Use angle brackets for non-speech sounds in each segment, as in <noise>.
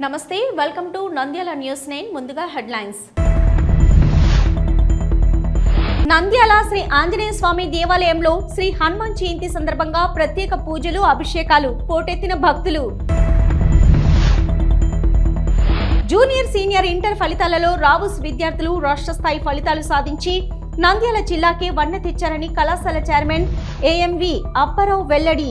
నమస్తే welcome to Nandyal news nine ముందుగా headlines Nandyal Shri Anjaneya Swamy దేవాలయంలో శ్రీ హనుమాన్ జయంతి సందర్భంగా ప్రత్యేక పూజలు అభిషేకాలు పోటెత్తిన భక్తులు. జూనియర్ సీనియర్ ఇంటర్ ఫలితాలలో రావుస్ విద్యార్థులు రాష్ట్ర స్థాయి ఫలితాలు సాధించి నంద్యాల జిల్లాకే వన్నె తెచ్చారని కళాశాల చైర్మన్ ఏఎంవి అప్పారావు వెల్లడి.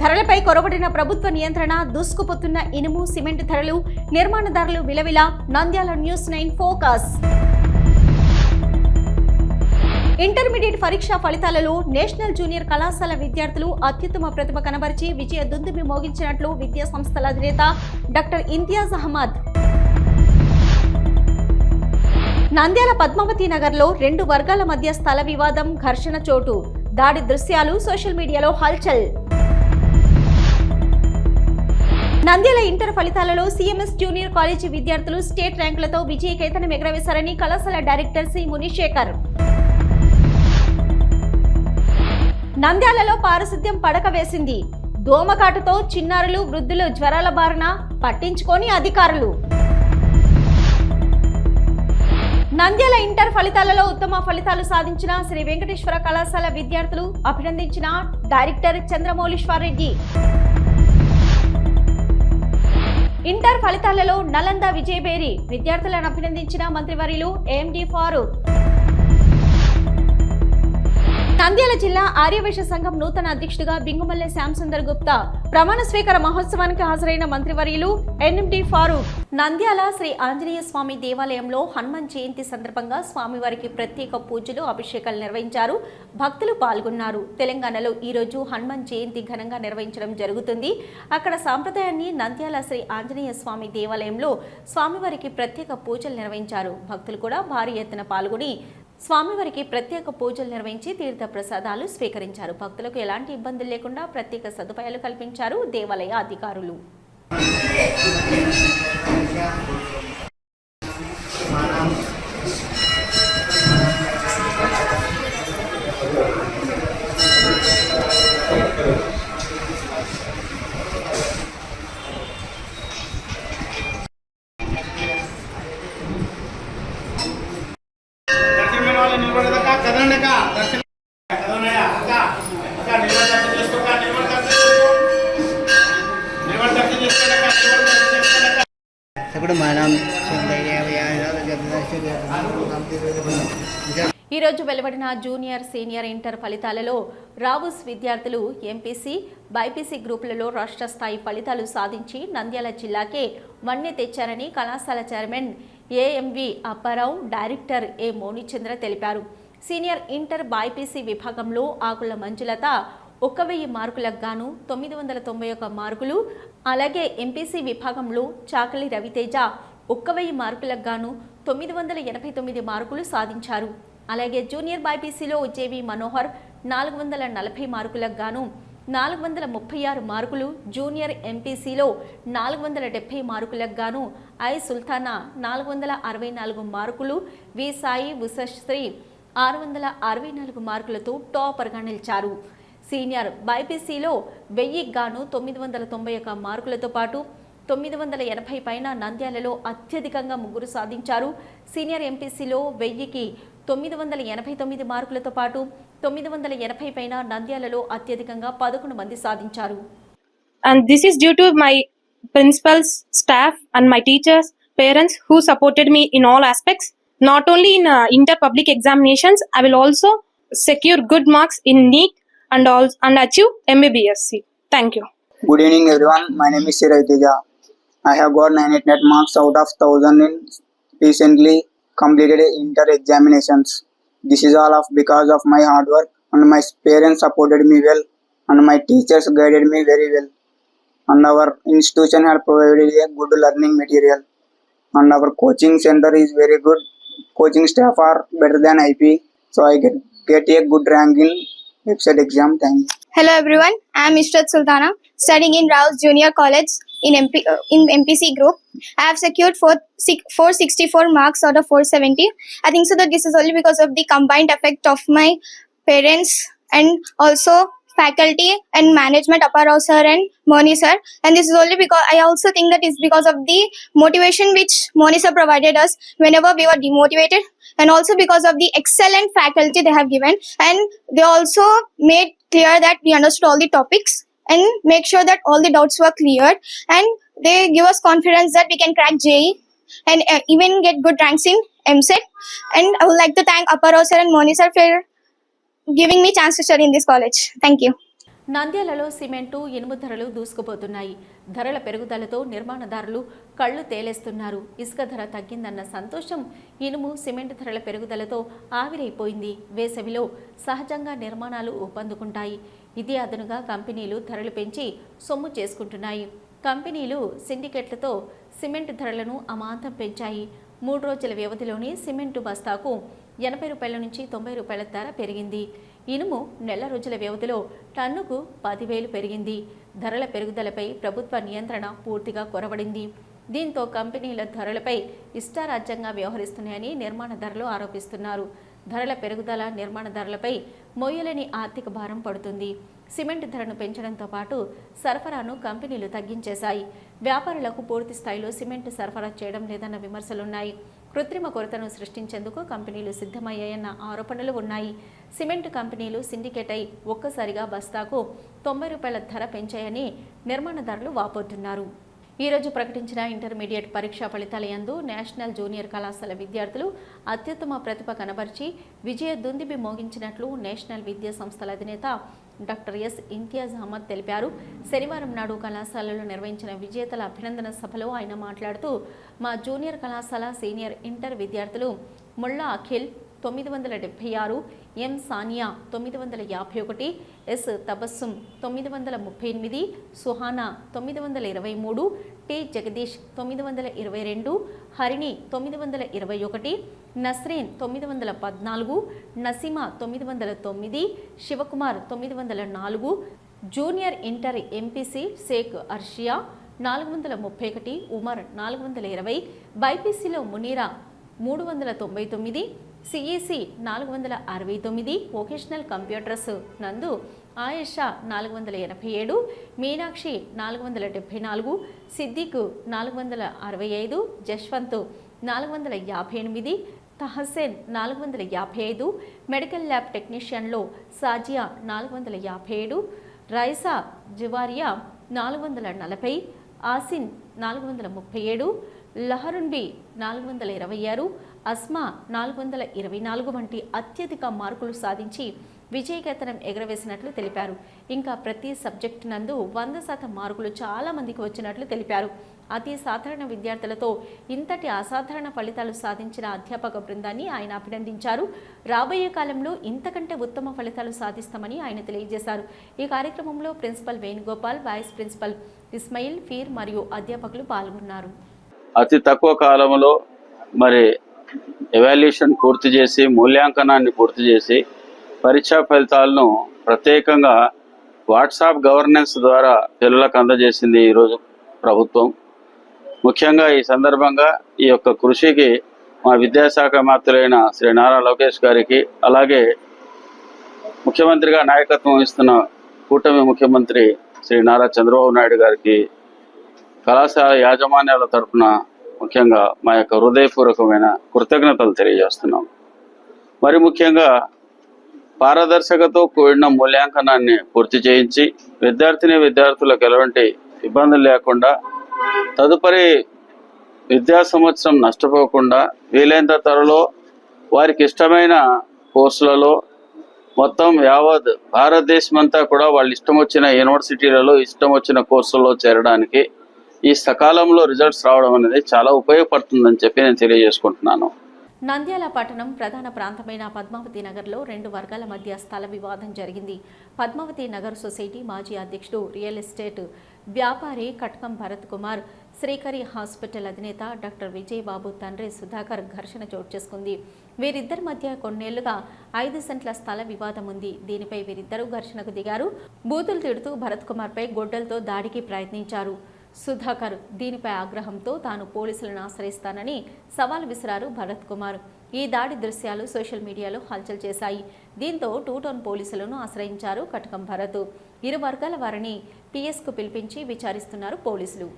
ధరలపై కొరబడిన ప్రభుత్వ నియంత్రణ దూసుకుపోతున్న ఇనుము సిమెంట్ ధరలు నిర్మాణదారులు విలవిల Nandyal news nine focus. Intermediate పరీక్షా ఫలితాలలో నేషనల్ జూనియర్ కళాశాల విద్యార్థులు అత్యుత్తమ ప్రతిభ కనబరిచి విజయ దుందుమి మోగించినట్లు విద్యా సంస్థల అధినేత డాక్టర్ ఇంతియాజ్ అహ్మద్. నంద్యాల పద్మావతి నగర్లో రెండు వర్గాల మధ్య స్థల వివాదం ఘర్షణ చోటు. దాడి దృశ్యాలు సోషల్ మీడియాలో హల్చల్. నంద్యాల ఇంటర్ ఫలితాలలో సీఎంఎస్ జూనియర్ కాలేజీ విద్యార్థులు స్టేట్ ర్యాంకులతో విజయకేతనం ఎగరవేశారని కళాశాల డైరెక్టర్ సి మునిశేఖర్. నంద్యాలలో పారిశుద్ధ్యం పడక వేసింది. దోమకాటుతో చిన్నారులు వృద్ధులు జ్వరాల బారిన పట్టించుకొని అధికారులు. నంద్యాల ఇంటర్ ఫలితాలలో ఉత్తమ ఫలితాలు సాధించిన శ్రీ వెంకటేశ్వర కళాశాల విద్యార్థులు అభినందించిన డైరెక్టర్ చంద్రమౌళీశ్వర్ రెడ్డి ఇంటర్ ఫలితాలలో నలంద విజయబేరి విద్యార్థులను అభినందించిన మంత్రివర్యులు ఎండి ఫారూక్. నంద్యాల జిల్లా ఆర్యవేశ సంఘం నూతన అధ్యక్షుడిగా బింగుమల్లె శ్యాంసుందర్ గుప్తా ప్రమాణ స్వీకార మహోత్సవానికి హాజరైన మంత్రివర్యులు ఎన్ఎండి ఫారూక్. నంద్యాల శ్రీ ఆంజనేయ స్వామి దేవాలయంలో హనుమాన్ జయంతి సందర్భంగా స్వామివారికి ప్రత్యేక పూజలు అభిషేకాలు నిర్వహించారు. భక్తులు పాల్గొన్నారు. తెలంగాణలో ఈరోజు హనుమాన్ జయంతి ఘనంగా నిర్వహించడం జరుగుతుంది. అక్కడ సాంప్రదాయాన్ని నంద్యాల శ్రీ ఆంజనేయ స్వామి దేవాలయంలో స్వామివారికి ప్రత్యేక పూజలు నిర్వహించారు. భక్తులు కూడా భారీ ఎత్తున పాల్గొని స్వామివారికి ప్రత్యేక పూజలు నిర్వహించి తీర్థ ప్రసాదాలు స్వీకరించారు. భక్తులకు ఎలాంటి ఇబ్బందులు లేకుండా ప్రత్యేక సదుపాయాలు కల్పించారు దేవాలయ అధికారులు. సకుడు మనం <laughs> ఈ రోజు వెలువడిన జూనియర్ సీనియర్ ఇంటర్ ఫలితాలలో రావుస్ విద్యార్థులు ఎంపీసీ బైపీసీ గ్రూపులలో రాష్ట్ర స్థాయి ఫలితాలు సాధించి నంద్యాల జిల్లాకే వన్నె తెచ్చారని కళాశాల chairman AMV Appa Rao director A Monichandra తెలిపారు. సీనియర్ ఇంటర్ బైపీసీ విభాగంలో ఆకుల మంజులత ఒక వెయ్యి మార్కులకు గాను తొమ్మిది వందల తొంభై ఒక మార్కులు అలాగే ఎంపీసీ విభాగంలో చాకలి రవితేజ ఒక్క వెయ్యి మార్కులకు గాను తొమ్మిది వందల ఎనభై తొమ్మిది మార్కులు సాధించారు. అలాగే జూనియర్ బైపీసీలో జేవి మనోహర్ నాలుగు వందల నలభై మార్కులకు గాను నాలుగు వందల ముప్పై ఆరు మార్కులు జూనియర్ ఎంపీసీలో నాలుగు వందల డెబ్బై మార్కులకు గాను ఐ సుల్తానా నాలుగు వందల అరవై నాలుగు మార్కులు వి సాయి ఉషశ్రీ ఆరు వందల అరవై నాలుగు మార్కులతో టాపర్గా నిలిచారు. సీనియర్ బైపీసీలో వెయ్యి గాను తొమ్మిది వందల తొంభై ఒక మార్కులతో పాటు తొమ్మిది వందల ఎనభై పైన నంద్యాలలో అత్యధికంగా ముగ్గురు సాధించారు. సీనియర్ ఎంపీసీలో వెయ్యికి తొమ్మిది వందల ఎనభై తొమ్మిది మార్కులతో పాటు తొమ్మిది వందల ఎనభై పైన నంద్యాలలో అత్యధికంగా పదకొండు మంది సాధించారు. And this is due to my principals staff and my teachers parents who supported me in all aspects not only in inter public examinations I will also secure good marks in NEET and all and achieve mbbsc thank you Good evening, everyone. My name is Shirai Teja. I have got 98 net marks out of 1000 in recently completed inter examinations. This is all of because of my hard work and my parents supported me well and my teachers guided me very well. And our institution had provided a good learning material. And our coaching center is very good. Coaching staff are better than IP. So I get get a good rank in exam. You. Hello everyone, I am Ishrat Sultana, studying in Rouse Junior College in MP, uh, in MPC group. I have secured four, six, 464 marks out of 470. I think so that this is only because of the combined effect of my parents and also faculty and management, Apparao sir and Moni sir. And this is only because I also think that it's because of the motivation which Moni sir provided us whenever we were demotivated, and also because of the excellent faculty they have given. And they also made clear that we understood all the topics and make sure that all the doubts were cleared. And they give us confidence that we can crack JE and uh, even get good ranks in MSET. And I would like to thank Apparao sir and Moni sir for giving me chance to study in this college. Thank you. నంద్యాలలో cement ఇనుము ధరలు దూసుకుపోతున్నాయి. ధరల పెరుగుదలతో నిర్మాణదారులు కళ్ళు తేలేస్తున్నారు. ఇసుక ధర తగ్గిందన్న సంతోషం ఇనుము సిమెంట్ ధరల పెరుగుదలతో ఆవిరైపోయింది. వేసవిలో సహజంగా నిర్మాణాలు ఊపందుకుంటాయి. ఇది అదనుగా కంపెనీలు ధరలు పెంచి సొమ్ము చేసుకుంటున్నాయి. కంపెనీలు సిండికేట్లతో సిమెంట్ ధరలను అమాంతం పెంచాయి. మూడు రోజుల వ్యవధిలోనే సిమెంటు బస్తాకు ఎనభై రూపాయల నుంచి తొంభై రూపాయల ధర పెరిగింది. ఇనుము నెల రోజుల వ్యవధిలో టన్నుకు పదివేలు పెరిగింది. ధరల పెరుగుదలపై ప్రభుత్వ నియంత్రణ పూర్తిగా కొరవడింది దీంతో కంపెనీల ధరలపై ఇష్టారాజ్యంగా వ్యవహరిస్తున్నాయని నిర్మాణ ధరలు ఆరోపిస్తున్నారు. ధరల పెరుగుదల నిర్మాణ ధరలపై మొయ్యలని ఆర్థిక భారం పడుతుంది. సిమెంట్ ధరను పెంచడంతో పాటు సరఫరాను కంపెనీలు తగ్గించేశాయి. వ్యాపారులకు పూర్తి స్థాయిలో సిమెంట్ సరఫరా చేయడం లేదన్న విమర్శలున్నాయి. కృత్రిమ కొరతను సృష్టించేందుకు కంపెనీలు సిద్ధమయ్యాయన్న ఆరోపణలు ఉన్నాయి. సిమెంట్ కంపెనీలు సిండికేట్ అయి ఒక్కసారిగా బస్తాకు తొంభై రూపాయల ధర పెంచాయని నిర్మాణదారులు వాపోతున్నారు. ఈ రోజు ప్రకటించిన ఇంటర్మీడియట్ పరీక్షా ఫలితాల యందు నేషనల్ జూనియర్ కళాశాల విద్యార్థులు అత్యుత్తమ ప్రతిభ కనబర్చి విజయ దుందిబి మోగించినట్లు నేషనల్ విద్యా సంస్థల అధినేత డాక్టర్ ఎస్ ఇంతియాజ్ అహ్మద్ తెలిపారు. శనివారం నాడు కళాశాలలో నిర్వహించిన విజేతల అభినందన సభలో ఆయన మాట్లాడుతూ మా జూనియర్ కళాశాల సీనియర్ ఇంటర్ విద్యార్థులు ముల్లా అఖిల్ తొమ్మిది వందల డెబ్భై ఆరు ఎం సానియా తొమ్మిది వందల యాభై ఒకటి ఎస్ తబస్సుం తొమ్మిది వందల ముప్పై ఎనిమిది సుహానా తొమ్మిది వందల ఇరవై మూడు టి జగదీష్ తొమ్మిది వందల ఇరవై రెండు హరిణి తొమ్మిది వందల ఇరవై ఒకటి నస్రీన్ తొమ్మిది వందల పద్నాలుగు నసీమా తొమ్మిది వందల తొమ్మిది శివకుమార్ తొమ్మిది వందల నాలుగు junior inter MPC Sheikh Arshiya నాలుగు వందల ముప్పై ఒకటి ఉమర్ నాలుగు వందల ఇరవై బైపీసీలో మునీరా మూడు వందల తొంభై తొమ్మిది సిఈసి నాలుగు వందల అరవై తొమ్మిది వొకేషనల్ కంప్యూటర్స్ నందు ఆయేషా నాలుగు వందల ఎనభై ఏడు మీనాక్షి నాలుగు వందల డెబ్భై నాలుగు సిద్దికు నాలుగు వందల అరవై ఐదు జశ్వంత్ నాలుగు వందల యాభై ఎనిమిది తహసేన్ నాలుగు వందల యాభై ఐదు మెడికల్ ల్యాబ్ టెక్నీషియన్లో సాజియా నాలుగు వందల యాభై ఏడు రైసా జివారియా నాలుగు వందల నలభై ఆసిన్ నాలుగు వందల ముప్పై ఏడు లహరున్బి నాలుగు వందల ఇరవై ఆరు అస్మా నాలుగు వందల ఇరవై నాలుగు వంటి అత్యధిక మార్కులు సాధించి విజయకేతనం ఎగరవేసినట్లు తెలిపారు. ఇంకా ప్రతి సబ్జెక్టు నందు వంద శాతం మార్కులు చాలా మందికి వచ్చినట్లు తెలిపారు. అతి సాధారణ విద్యార్థులతో ఇంతటి అసాధారణ ఫలితాలు సాధించిన అధ్యాపక బృందాన్ని ఆయన అభినందించారు. రాబోయే కాలంలో ఇంతకంటే ఉత్తమ ఫలితాలు సాధిస్తామని ఆయన తెలియజేశారు. ఈ కార్యక్రమంలో principal Venugopal vice principal Ismail fear మరియు అధ్యాపకులు పాల్గొన్నారు. అతి తక్కువ కాలంలో మరి ఎవాల్యుయేషన్ పూర్తి చేసి మూల్యాంకనాన్ని పూర్తి చేసి పరీక్షా ఫలితాలను ప్రత్యేకంగా వాట్సాప్ గవర్నెన్స్ ద్వారా పిల్లలకు అందజేసింది ఈరోజు ప్రభుత్వం. ముఖ్యంగా ఈ సందర్భంగా ఈ యొక్క కృషికి మా విద్యాశాఖ మంత్రులైన శ్రీ నారా లోకేష్ గారికి అలాగే ముఖ్యమంత్రిగా నాయకత్వం వహిస్తున్న కూటమి ముఖ్యమంత్రి శ్రీ నారా చంద్రబాబు నాయుడు గారికి కళాశాల యాజమాన్యాల తరఫున ముఖ్యంగా మా యొక్క హృదయపూర్వకమైన కృతజ్ఞతలు తెలియజేస్తున్నాం. మరి ముఖ్యంగా పారదర్శకతో కూడిన మూల్యాంకనాన్ని పూర్తి చేయించి విద్యార్థిని విద్యార్థులకు ఎలాంటి ఇబ్బందులు లేకుండా తదుపరి విద్యా సంవత్సరం నష్టపోకుండా వీలైనంత త్వరలో వారికి ఇష్టమైన కోర్సులలో మొత్తం యావత్ భారతదేశం అంతా కూడా వాళ్ళు ఇష్టం వచ్చిన యూనివర్సిటీలలో ఇష్టం వచ్చిన కోర్సుల్లో చేరడానికి ఈ సకాలంలో రిజల్ట్స్ రావడం అనేది చాలా ఉపయోగపడుతుందని చెప్పి నేను తెలియజేసుకుంటున్నాను. నంద్యాల పట్టణం ప్రధాన ప్రాంతమైన పద్మావతి నగర్లో రెండు వర్గాల మధ్య స్థల వివాదం జరిగింది. పద్మావతి నగర్ సొసైటీ మాజీ అధ్యక్షుడు రియల్ ఎస్టేట్ వ్యాపారి కట్కం భరత్ కుమార్ శ్రీకరి హాస్పిటల్ అధినేత డాక్టర్ విజయబాబు తండ్రి సుధాకర్ ఘర్షణ చోటు చేసుకుంది. వీరిద్దరి మధ్య కొన్నేళ్ళుగా ఐదు సెంట్ల స్థల వివాదం ఉంది. దీనిపై వీరిద్దరూ ఘర్షణకు దిగారు. బూతులు తిడుతూ భరత్ కుమార్పై గొడ్డలతో దాడికి ప్రయత్నించారు. సుధాకర్ దీనిపై ఆగ్రహంతో తాను పోలీసులను ఆశ్రయిస్తానని సవాల్ విసిరారు భరత్ కుమార్. ఈ దాడి దృశ్యాలు సోషల్ మీడియాలో హల్చల్ చేశాయి. దీంతో టూ టౌన్ పోలీసులను ఆశ్రయించారు కటకం భరత్. ఇరు వర్గాల వారిని పిఎస్కు పిలిపించి విచారిస్తున్నారు పోలీసులు.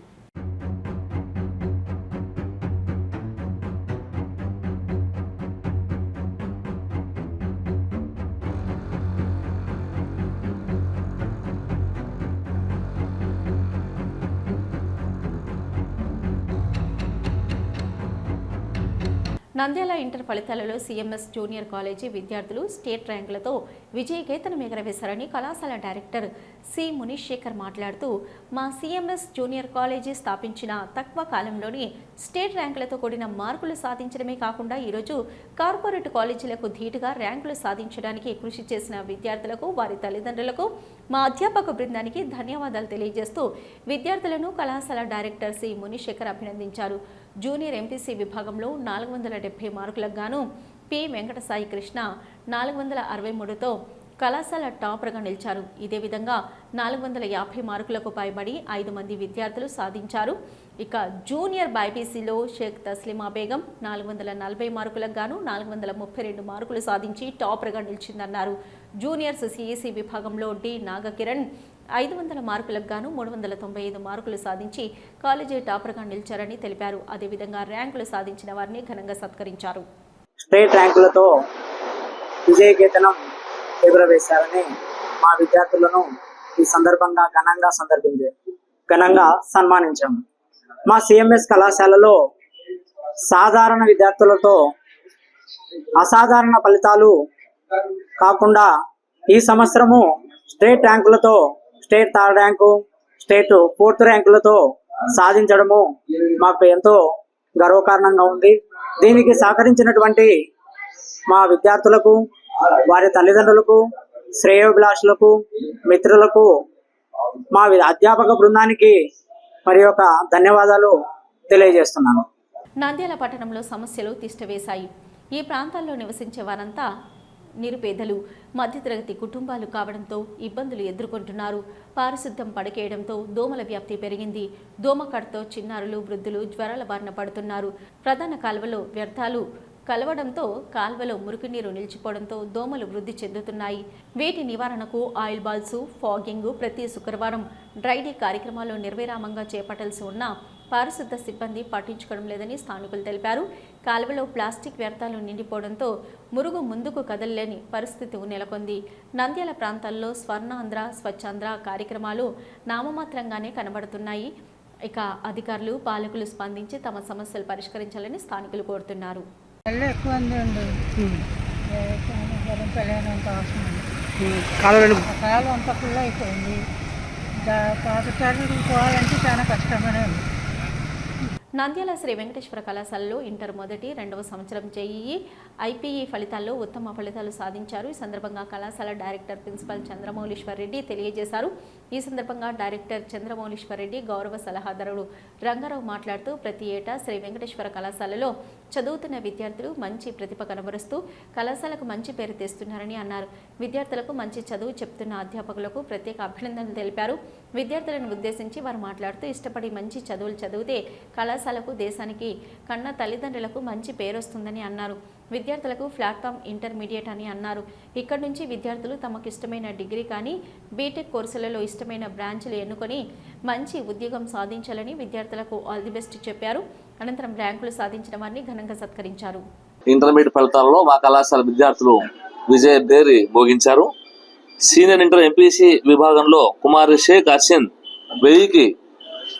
నంద్యాల ఇంటర్ ఫలితాలలో సీఎంఎస్ జూనియర్ కాలేజీ విద్యార్థులు స్టేట్ ర్యాంకులతో విజయకేతనం ఎగరవేశారని కళాశాల డైరెక్టర్ సి మునీష్ శేఖర్ మాట్లాడుతూ మా సీఎంఎస్ జూనియర్ కాలేజీ స్థాపించిన తక్కువ కాలంలోనే స్టేట్ ర్యాంకులతో కూడిన మార్కులు సాధించడమే కాకుండా ఈరోజు కార్పొరేట్ కాలేజీలకు ధీటుగా ర్యాంకులు సాధించడానికి కృషి చేసిన విద్యార్థులకు వారి తల్లిదండ్రులకు మా అధ్యాపక బృందానికి ధన్యవాదాలు తెలియజేస్తూ విద్యార్థులను కళాశాల డైరెక్టర్ సి మునిశేఖర్ అభినందించారు. జూనియర్ ఎంపీసీ విభాగంలో నాలుగు వందల డెబ్బై మార్కులకు గాను పి. వెంకటసాయి కృష్ణ నాలుగు వందల అరవై మూడుతో కళాశాల టాపర్గా నిలిచారు. ఇదే విధంగా నాలుగు వందల యాభై మార్కులకు పైబడి ఐదు మంది విద్యార్థులు సాధించారు. ఇక జూనియర్ బైపీసీలో షేక్ తస్లిమా బేగం నాలుగు వందల నలభై మార్కులకు గాను నాలుగు వందల ముప్పై రెండు మార్కులు సాధించి టాపర్గా నిలిచిందన్నారు. జూనియర్స్ సిఈసి విభాగంలో డి. నాగకిరణ్ ఐదు వందల మార్కులకు గాను మూడు వందల తొంభై ఐదు మార్కులు సాధించి కాలేజీ టాపర్గా నిలిచారని తెలిపారు. అదేవిధంగా ర్యాంకులు సాధించిన వారిని ఘనంగా సత్కరించారు. స్టేట్ ర్యాంకులతో విజయకేతనం ఎగురవేశారని మా విద్యార్థులను ఈ సందర్భంగా ఘనంగా సందర్భించే ఘనంగా సన్మానించాము మా సిఎంఎస్ కళాశాలలో సాధారణ విద్యార్థులతో అసాధారణ ఫలితాలు కాకుండా ఈ సంవత్సరము state ర్యాంకులతో state third rank state fourth ర్యాంకులతో సాధించడము మాకు ఎంతో గర్వకారణంగా ఉంది. దీనికి సహకరించినటువంటి మా విద్యార్థులకు వారి తల్లిదండ్రులకు శ్రేయోభిలాషులకు మిత్రులకు మా అధ్యాపక బృందానికి మరి ఒక ధన్యవాదాలు తెలియజేస్తున్నాను. నంద్యాల పట్టణంలో సమస్యలు తిష్టవేశాయి ఈ ప్రాంతాల్లో నివసించే వారంతా నిరుపేదలు మధ్యతరగతి కుటుంబాలు కావడంతో ఇబ్బందులు ఎదుర్కొంటున్నారు. పారిశుద్ధ్యం పడకేయడంతో దోమల వ్యాప్తి పెరిగింది. దోమకడతో చిన్నారులు వృద్ధులు జ్వరాల బారిన పడుతున్నారు. ప్రధాన కాలువలో వ్యర్థాలు కలవడంతో కాల్వలో మురుగునీరు నిలిచిపోవడంతో దోమలు వృద్ధి చెందుతున్నాయి. వీటి నివారణకు ఆయిల్ బాల్స్ ఫాగింగ్ ప్రతి శుక్రవారం డ్రైడే కార్యక్రమాలు నిర్విరామంగా చేపట్టాల్సి ఉన్న పారిశుద్ధ సిబ్బంది పట్టించుకోవడం లేదని స్థానికులు తెలిపారు. కాలువలో ప్లాస్టిక్ వ్యర్థాలు నిండిపోవడంతో మురుగు ముందుకు కదలలేని పరిస్థితి నెలకొంది. నంద్యాల ప్రాంతాల్లో స్వర్ణాంధ్ర స్వచ్ఛాంధ్ర కార్యక్రమాలు నామమాత్రంగానే కనబడుతున్నాయి. ఇక అధికారులు పాలకులు స్పందించి తమ సమస్యలు పరిష్కరించాలని స్థానికులు కోరుతున్నారు. చల్ల ఎక్కువ ఉంది జ్వరం పెళ్ళైనంత అవసరం ఉంది కాలువలను ఆ కాలం అంతా ఫుల్ అయిపోయింది. దా పాఠశాలకు పోవాలంటే చాలా కష్టంగానే ఉంది. నంద్యాల శ్రీ వెంకటేశ్వర కళాశాలలో ఇంటర్ మొదటి రెండవ సంవత్సరం జేఈఈ ఐపీఈ ఫలితాల్లో ఉత్తమ ఫలితాలు సాధించారు. ఈ సందర్భంగా కళాశాల డైరెక్టర్ ప్రిన్సిపల్ చంద్రమౌళీశ్వర్ రెడ్డి తెలియజేశారు. ఈ సందర్భంగా డైరెక్టర్ చంద్రమౌళీశ్వర్ రెడ్డి గౌరవ సలహాదారుడు రంగారావు మాట్లాడుతూ ప్రతి ఏటా శ్రీ వెంకటేశ్వర కళాశాలలో చదువుతున్న విద్యార్థులు మంచి ప్రతిభ కనబరుస్తూ కళాశాలకు మంచి పేరు తెస్తున్నారని అన్నారు. విద్యార్థులకు మంచి చదువు చెప్తున్న అధ్యాపకులకు ప్రత్యేక అభినందనలు తెలిపారు. విద్యార్థులను ఉద్దేశించి వారు మాట్లాడుతూ ఇష్టపడి మంచి చదువులు చదివితే కళాశాలకు దేశానికి కన్న తల్లిదండ్రులకు మంచి పేరు వస్తుందని అన్నారు. విద్యార్థులకు ప్లాట్ఫామ్ ఇంటర్మీడియట్ అని అన్నారు. ఇక్కడి నుంచి విద్యార్థులు తమకు ఇష్టమైన డిగ్రీ కానీ బీటెక్ కోర్సులలో ఇష్టమైన బ్రాంచ్లు ఎన్నుకొని మంచి ఉద్యోగం సాధించాలని విద్యార్థులకు ఆల్ ది బెస్ట్ చెప్పారు. అనంతరం ర్యాంకులు సాధించిన వారిని ఘనంగా సత్కరించారు. ఇంటర్మీడియట్ ఫలితాలలో మా కళాశాల విద్యార్థులు విజయ బేరి భోగించారు. సీనియర్ ఇంటర్ ఎంపీసీ విభాగంలో కుమారి షేక్ అసిన్ వెయ్యికి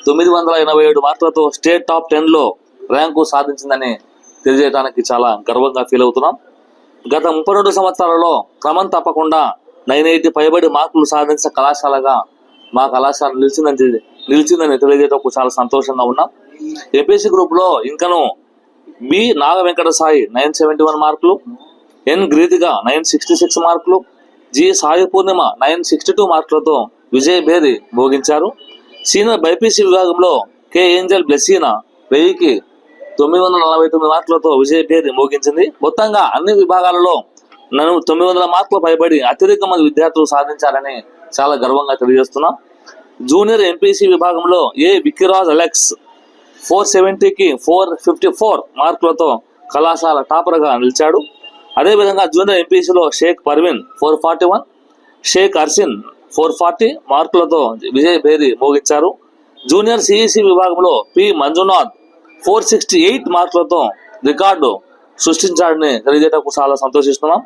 తొమ్మిది వందల ఎనభై ఏడు మార్కులతో స్టేట్ టాప్ టెన్లో ర్యాంకు సాధించిందని తెలియజేయడానికి చాలా గర్వంగా ఫీల్ అవుతున్నాం. గత ముప్పై రెండు సంవత్సరాలలో క్రమం తప్పకుండా నైన్ ఎయిటీ పైబడి మార్కులు సాధించిన కళాశాలగా మా కళాశాల నిలిచిందని నిలిచిందని తెలియజేయటకు చాలా సంతోషంగా ఉన్నాం. ఎంపీసీ గ్రూప్లో ఇంకను B Naga Venkata Sai nine seventy one మార్కులు ఎన్ గ్రీతిగా నైన్ సిక్స్టీ సిక్స్ మార్కులు G Sai Purnima nine sixty two మార్కులతో విజయ్ భేది భోగించారు. సీనియర్ బైపీసీ విభాగంలో కె ఏంజల్ బ్లెసీనా వెయ్యికి తొమ్మిది వందల నలభై తొమ్మిది మార్కులతో విజయ్ పేరు మోగించింది. మొత్తంగా అన్ని విభాగాలలో నన్ను తొమ్మిది వందల మార్కులు పైబడి అత్యధిక మంది విద్యార్థులు సాధించాలని చాలా గర్వంగా తెలియజేస్తున్నాం. జూనియర్ ఎంపీసీ విభాగంలో ఏ విక్కిరాజ్ అలెక్స్ ఫోర్ సెవెంటీకి ఫోర్ ఫిఫ్టీ ఫోర్ మార్కులతో కళాశాల టాపర్గా నిలిచాడు. అదేవిధంగా junior ఎంపీసీలో Sheikh Parveen four forty one Sheikh Arsin four forty మార్కులతో విజయ భేరి మోగించారు. జూనియర్ సిఈసి విభాగంలో P Manjunath four sixty eight మార్కులతో రికార్డు సృష్టించాడని తెలియజేయటకు చాలా సంతోషిస్తున్నాం.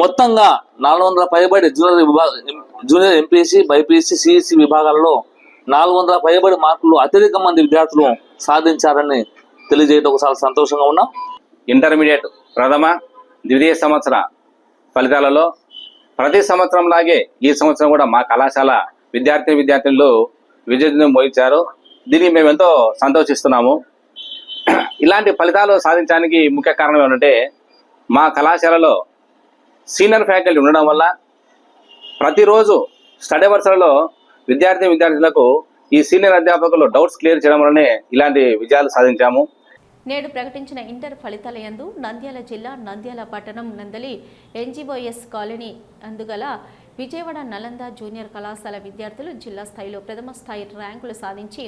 మొత్తంగా నాలుగు వందల పైబడి జూనియర్ విభాగ జూనియర్ ఎంపీసీ బైపీసీ సిఈసి విభాగాలలో నాలుగు వందల పైబడి మార్కులు అత్యధిక మంది విద్యార్థులు సాధించారని తెలియజేయటకు చాలా సంతోషంగా ఉన్నాం. ఇంటర్మీడియట్ ప్రథమ ద్వితీయ సంవత్సర ఫలితాలలో ప్రతి సంవత్సరం లాగే ఈ సంవత్సరం కూడా మా కళాశాల విద్యార్థి విద్యార్థులు విజయం మోయించారు. దీనికి మేము ఎంతో సంతోషిస్తున్నాము. ఇలాంటి ఫలితాలు సాధించడానికి ముఖ్య కారణం ఏమంటే మా కళాశాలలో సీనియర్ ఫ్యాకల్టీ ఉండడం వల్ల ప్రతిరోజు స్టడీ అవర్స్లలో విద్యార్థి విద్యార్థులకు ఈ సీనియర్ అధ్యాపకులు డౌట్స్ క్లియర్ చేయడం వల్లనే ఇలాంటి విజయాలు సాధించాము. నేడు ప్రకటించిన ఇంటర్ ఫలితాల యందు నంద్యాల జిల్లా నంద్యాల పట్టణం నందలి ఎన్జీఓఎస్ కాలనీ అందుగల విజయవాడ నలంద జూనియర్ కళాశాల విద్యార్థులు జిల్లా స్థాయిలో ప్రథమ స్థాయి ర్యాంకులు సాధించి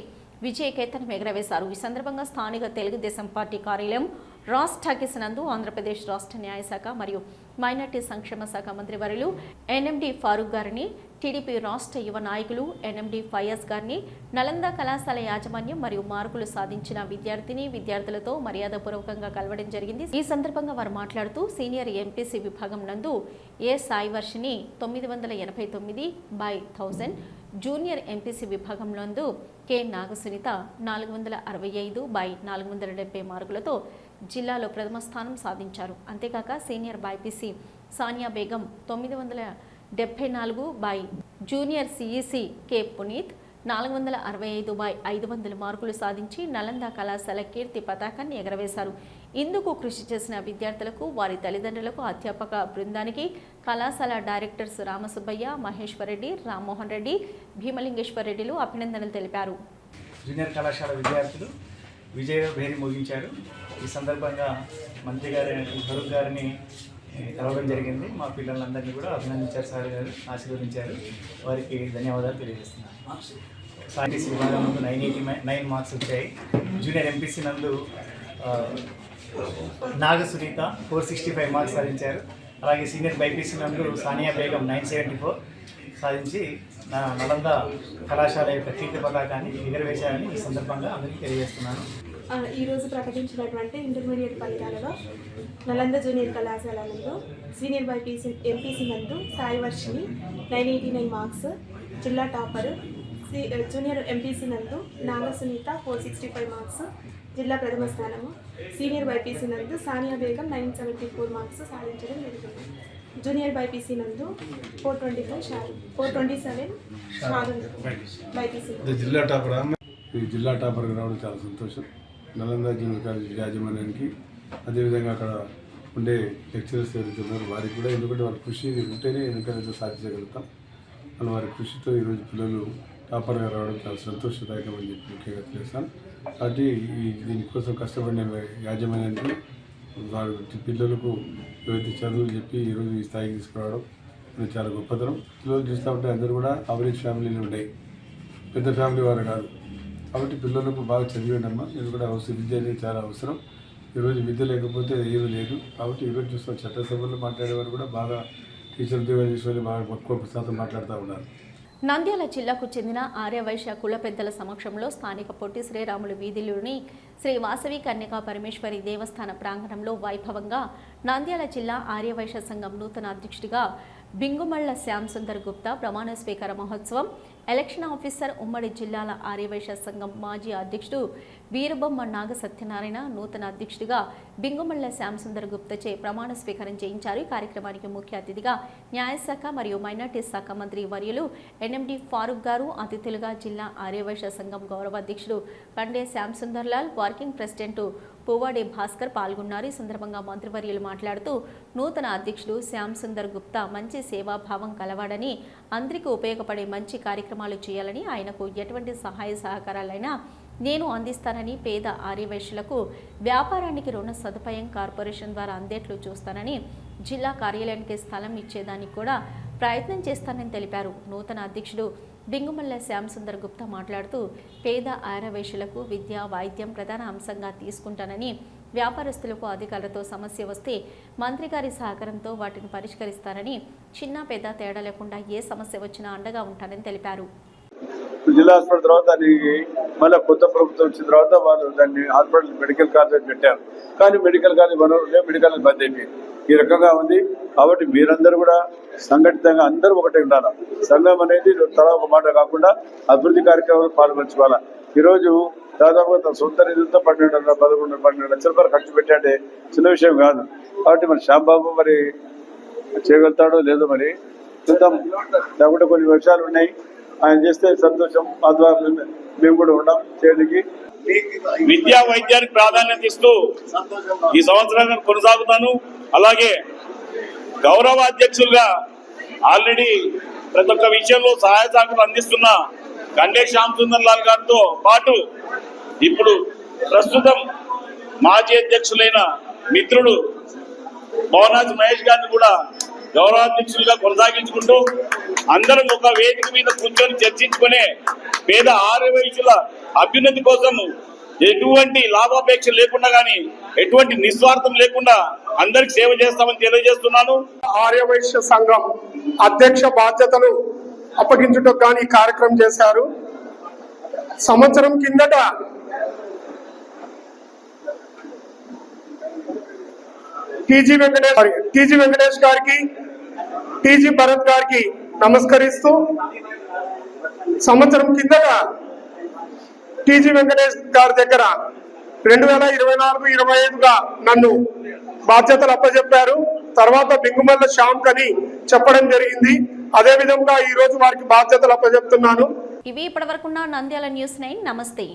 విజయకేతనం ఎగరవేశారు. ఈ సందర్భంగా స్థానిక తెలుగుదేశం పార్టీ కార్యాలయం రాస్ ఠాకీస్ నందు ఆంధ్రప్రదేశ్ రాష్ట్ర న్యాయశాఖ మరియు మైనార్టీ సంక్షేమ శాఖ మంత్రి వర్యులు ఎన్ఎండి ఫారూక్ గారిని టీడీపీ రాష్ట్ర యువ నాయకులు ఎన్ఎండి ఫయాజ్ గారిని నలంద కళాశాల యాజమాన్యం మరియు మార్కులు సాధించిన విద్యార్థిని విద్యార్థులతో మర్యాదపూర్వకంగా కలవడం జరిగింది. ఈ సందర్భంగా వారు మాట్లాడుతూ సీనియర్ ఎంపీసీ విభాగం నందు ఏ సాయి వర్షిని తొమ్మిది వందల ఎనభై తొమ్మిది బై థౌజండ్ జూనియర్ ఎంపీసీ విభాగం నందు కె నాగసునిత నాలుగు వందల అరవై ఐదు బై నాలుగు వందల డెబ్బై మార్కులతో జిల్లాలో ప్రథమ స్థానం సాధించారు. అంతేకాక సీనియర్ బైపీసీ సానియా బేగం తొమ్మిది వందల డెబ్బై నాలుగు by junior CEC K Puneeth నాలుగు వందల అరవై ఐదు బై ఐదు వందల మార్కులు సాధించి నలంద కళాశాల కీర్తి పతాకాన్ని ఎగరవేశారు. ఇందుకు కృషి చేసిన విద్యార్థులకు వారి తల్లిదండ్రులకు అధ్యాపక బృందానికి కళాశాల డైరెక్టర్స్ రామసుబ్బయ్య మహేశ్వరరెడ్డి రామ్మోహన్ రెడ్డి భీమలింగేశ్వరరెడ్డిలు అభినందనలు తెలిపారు. జూనియర్ కళాశాల విద్యార్థులు విజయ భేరి ముగించారు. ఈ సందర్భంగా మంత్రి గారి ఫరూక్ గారిని కలవడం జరిగింది. మా పిల్లలందరినీ కూడా అభినందించారు సార్ గారు ఆశీర్వదించారు. వారికి ధన్యవాదాలు తెలియజేస్తున్నాను. సైంటిస్ట్ విభాగం నందు నైన్ ఎయిటీ నైన్ మార్క్స్ వచ్చాయి. జూనియర్ ఎంపీసీ నందు Naga Sunitha four sixty five marks సాధించారు. అలాగే సీనియర్ బైపీసీ నందు Sania Begum nine seventy four సాధించి నలంద కళాశాల యొక్క కీర్తి పతాకాన్ని ఎగురవేశారని ఈ సందర్భంగా అందరికీ తెలియజేస్తున్నాను. ఈరోజు ప్రకటించినటువంటి ఇంటర్మీడియట్ ఫలితాలలో నలంద జూనియర్ కళాశాల నందు సీనియర్ బైపీసీ ఎంపీసీ నందు Sai Varshini nine eighty nine marks జిల్లా టాపర్ సి జూనియర్ ఎంపీసీ నందు Naga Sunitha four sixty five marks జిల్లా ప్రథమ స్థానము. సీనియర్ బైపీసీ నందు Sania Begum nine seventy four marks సాధించడం జరిగింది జూనియర్ బైపీసీ నందు ఫోర్ ట్వంటీ ఫైవ్ షారు ఫోర్ ట్వంటీ సెవెన్ షారు బైపీసీ. జిల్లా టాపర్? ఈ జిల్లా టాపర్కి రావడం చాలా సంతోషం. నలంద జూనియర్ కాలేజ్ యాజమాన్యానికి అదేవిధంగా అక్కడ ఉండే లెక్చరర్స్ ఎవరైతే ఉన్నారో వారికి కూడా ఎందుకంటే వాళ్ళ కృషి ఉంటేనే ఎందుకంటే సాధించగలుగుతాం. వాళ్ళ వారి కృషితో ఈరోజు పిల్లలు టాపర్గా రావడం చాలా సంతోషదాయకం అని చెప్పి ముఖ్యంగా తెలుస్తాను కాబట్టి ఈ దీనికోసం కష్టపడిన యాజమాన్యానికి వారు పిల్లలకు ఏవైతే చదువులు చెప్పి ఈరోజు ఈ స్థాయికి తీసుకురావడం అది చాలా గొప్పతనం. పిల్లలు చూస్తూ ఉంటే అందరూ కూడా అవరేజ్ ఫ్యామిలీలు ఉండేవి పెద్ద ఫ్యామిలీ వారు కాదు. కాబట్టి పిల్లలకు బాగా చదివండి అమ్మ ఇది కూడా అవసరం. విద్య అనేది చాలా అవసరం. ఈరోజు విద్య లేకపోతే ఏమీ లేదు. కాబట్టి ఈరోజు చూస్తాం చట్టసభలో మాట్లాడేవారు కూడా బాగా టీచర్ ఉద్యోగాలు చేసేవాళ్ళు బాగా ఎక్కువ శాతం మాట్లాడుతూ ఉన్నారు. నంద్యాల జిల్లాకు చెందిన ఆర్యవైశ్య కుల పెద్దల సమక్షంలో స్థానిక పొట్టి శ్రీరాములు వీధిలోని శ్రీ వాసవి కన్యకా పరమేశ్వరి దేవస్థాన ప్రాంగణంలో వైభవంగా నంద్యాల జిల్లా ఆర్యవైశ్య సంఘం నూతన అధ్యక్షుడిగా బింగుమళ్ళ శ్యామ్ సుందర్ గుప్తా ప్రమాణ స్వీకార మహోత్సవం ఎలక్షన్ ఆఫీసర్ ఉమ్మడి జిల్లాల ఆర్యవైశ్య సంఘం మాజీ అధ్యక్షుడు వీరబొమ్మ నాగ సత్యనారాయణ నూతన అధ్యక్షుడిగా బింగుమల్ల శ్యాంసుందర్ గుప్తచే ప్రమాణ స్వీకారం చేయించారు. ఈ కార్యక్రమానికి ముఖ్య అతిథిగా న్యాయశాఖ మరియు మైనార్టీ శాఖ మంత్రి వర్యులు ఎన్ఎండి ఫారూక్ గారు అతిథులుగా జిల్లా ఆర్యవైశ్య సంఘం గౌరవ అధ్యక్షుడు కండే శ్యామసుందర్ లాల్ వర్కింగ్ ప్రెసిడెంట్ పువ్వాడే భాస్కర్ పాల్గొన్నారు. ఈ సందర్భంగా మంత్రివర్యులు మాట్లాడుతూ నూతన అధ్యక్షుడు శ్యామ్ సుందర్ గుప్తా మంచి సేవాభావం కలవాడని అందరికీ ఉపయోగపడే మంచి కార్యక్రమాలు చేయాలని ఆయనకు ఎటువంటి సహాయ సహకారాలైనా నేను అందిస్తానని పేద ఆర్యవైశ్యులకు వ్యాపారానికి రుణ సదుపాయం కార్పొరేషన్ ద్వారా అందేట్లు చూస్తానని జిల్లా కార్యాలయానికి స్థలం ఇచ్చేదానికి కూడా ప్రయత్నం చేస్తానని తెలిపారు. నూతన అధ్యక్షుడు బింగుమల్ల శ్యామ్ సుందర్ గుప్తా మాట్లాడుతూ పేద ఆరవేశులకు విద్య వైద్యం ప్రధాన అంశంగా తీసుకుంటానని వ్యాపారస్తులకు అధికారులతో సమస్య వస్తే మంత్రి గారి సహకారంతో వాటిని పరిష్కరిస్తారని చిన్న పెద్ద తేడా లేకుండా ఏ సమస్య వచ్చినా అండగా ఉంటానని తెలిపారు. జిల్లా హాస్పిటల్ తర్వాత దానికి మళ్ళీ కొత్త ప్రభుత్వం వచ్చిన తర్వాత వాళ్ళు దాన్ని హాస్పిటల్ మెడికల్ కాలేజ్ పెట్టారు. కానీ మెడికల్ కాలేజ్ వనరులు మెడికల్ కాలేజ్ బంద్ అయిపోయింది. ఈ రకంగా ఉంది. కాబట్టి మీరందరూ కూడా సంఘటితంగా అందరూ ఒకటే ఉండాలి? సంఘం అనేది తల ఒక మాట కాకుండా అభివృద్ధి కార్యక్రమాలు పాల్పంచుకోవాలి? ఈరోజు దాదాపుగా తన సొంత నిధులతో పన్నెండు వందల పదకొండు పన్నెండు లక్షల రూపాయలు ఖర్చు పెట్టాడే చిన్న విషయం కాదు. కాబట్టి మరి శ్యాంబాబు మరి చేయగలుగుతాడో లేదో మరి చూద్దాం. లేకుంటే కొన్ని విషయాలు ఉన్నాయి. ఆయన చేస్తే సంతోషం ఆ మేము- కూడా ఉన్నాం చేయడానికి. విద్యా వైద్యానికి ప్రాధాన్యత ఇస్తూ ఈ సంవత్సరాన్ని కొనసాగుతాను. అలాగే గౌరవ అధ్యక్షులుగా ఆల్రెడీ ప్రతి ఒక్క విషయంలో సహాయ సహకారం అందిస్తున్న గండే శ్యామ్ సుందర్ లాల్ గారితో పాటు ఇప్పుడు ప్రస్తుతం మాజీ అధ్యక్షులైన మిత్రుడు భవనాథ్ మహేష్ గారిని కూడా గౌరవాధ్యక్షులుగా కొనసాగించుకుంటూ అందరం ఒక వేదిక మీద కూర్చొని చర్చించుకునే పేద ఆరు వయసుల అభ్యున్నతి కోసం ఎటువంటి లాభాపేక్ష లేకుండా గాని ఎటువంటి నిస్వార్థం లేకుండా అందరికి సేవ చేస్తామని తెలియజేస్తున్నాను. ఆర్యవైశ్య సంఘం అధ్యక్ష బాధ్యతలు అప్పగించుటకు కానీ కార్యక్రమం చేశారు. సంవత్సరం కిందట టీజీ వెంకటేష్ టీజీ వెంకటేష్ గారికి టీజీ భరత్ గారికి నమస్కరిస్తూ సంవత్సరం కిందట టీజీ వెంకటేష్ గారి దగ్గర రెండు వేల ఇరవై నాలుగు ఇరవై ఐదుగా నన్ను బాధ్యతలు అప్పచెప్పారు తర్వాత బింగుమల్ల శ్యామ్ కని చెప్పడం జరిగింది. అదే విధంగా ఈ రోజు వారికి బాధ్యతలు అప్పచెప్తున్నాను ఇవి ఇప్పటివరకున్న నంద్యాల న్యూస్ నైన్. నమస్తే.